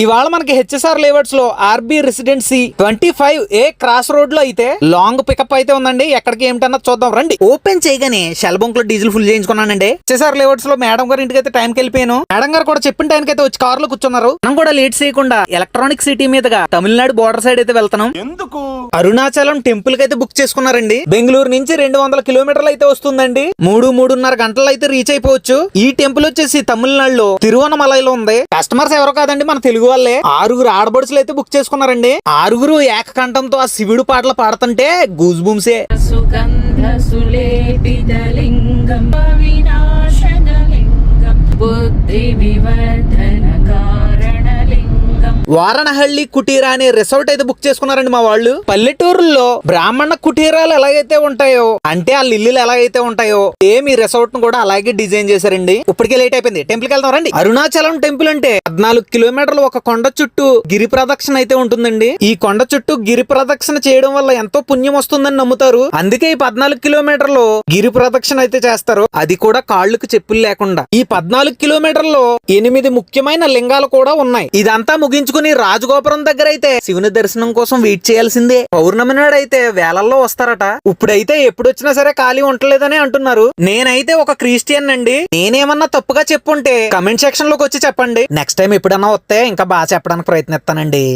ఇవాళ మనకి HSR లేవర్స్లో RB residency twenty five A cross రోడ్లో అయితే లాంగ్ పికప్ అయితే ఉందండి. ఎక్కడికి ఏమిటన్నా చూద్దాం. రండి. ఓపెన్ చేయగానే షెల్ బంక్లో డీజిల్ ఫుల్ చేయించుకున్నానండి. హెచ్ఎస్ఆర్ లేవర్స్లో మేడం గారి ఇంటికి అయితే టైంకి వెళ్ళిపోయాను. మేడం గారు కూడా చెప్పిన టైంకి అయితే వచ్చి కార్లో కూర్చున్నారు. మనం కూడా లేట్ చేయకుండా ఎలక్ట్రానిక్ సిటీ మీదుగా తమిళనాడు బోర్డర్ సైడ్ అయితే వెళ్తున్నాం. ఎందుకు? అరుణాచలం టెంపుల్కి అయితే బుక్ చేసుకున్నారండి. బెంగళూరు నుంచి రెండు వందల కిలోమీటర్లు అయితే వస్తుందండి. మూడు మూడున్నర గంటలు అయితే రీచ్ అయిపోవచ్చు. ఈ టెంపుల్ వచ్చేసి తమిళనాడులో తిరువనమలైలో ఉంది. కస్టమర్స్ ఎవరో కాదండి మన తెలుగు వాళ్ళే ఆరుగురు ఆడబడుచులు అయితే బుక్ చేసుకున్నారండి. ఆరుగురు ఏకకంఠంతో ఆ శివుడు పాటలు పాడుతుంటే గూజ్ బూమ్సే సుగంధ వారణహళ్ళి కుటీరా అనే రిసార్ట్ అయితే బుక్ చేసుకున్నారండి మా వాళ్ళు. పల్లెటూరులో బ్రాహ్మణ కుటీరాలు ఎలాగైతే ఉంటాయో అంటే ఆ ఇల్లులు ఎలాగైతే ఉంటాయో సేమ్ ఈ రిసార్ట్ను కూడా అలాగే డిజైన్ చేశారండి. ఇప్పటికే లేట్ అయిపోయింది. టెంపుల్కి వెళ్దాం రండి. అరుణాచలం టెంపుల్ అంటే పద్నాలుగు కిలోమీటర్లు ఒక కొండ చుట్టూ గిరి ప్రదక్షిణ అయితే ఉంటుందండి. ఈ కొండ చుట్టూ గిరి ప్రదక్షిణ చేయడం వల్ల ఎంతో పుణ్యం వస్తుందని నమ్ముతారు. అందుకే ఈ పద్నాలుగు కిలోమీటర్లు గిరి ప్రదక్షిణ అయితే చేస్తారు. అది కూడా కాళ్ళకు చెప్పులు లేకుండా. ఈ పద్నాలుగు కిలోమీటర్లో ఎనిమిది ముఖ్యమైన లింగాలు కూడా ఉన్నాయి. ఇదంతా ముగించుకుని రాజగోపురం దగ్గర అయితే శివుని దర్శనం కోసం వెయిట్ చేయాల్సిందే. పౌర్ణమి నాడు అయితే వేలల్లో వస్తారట. ఇప్పుడైతే ఎప్పుడొచ్చినా సరే ఖాళీ ఉండలేదని అంటున్నారు. నేనైతే ఒక క్రిస్టియన్ అండి. నేనేమన్నా తప్పుగా చెప్పుంటే కమెంట్ సెక్షన్లోకి వచ్చి చెప్పండి. నెక్స్ట్ టైం ఎప్పుడన్నా వస్తే ఇంకా బాగా చెప్పడానికి ప్రయత్నిస్తానండి.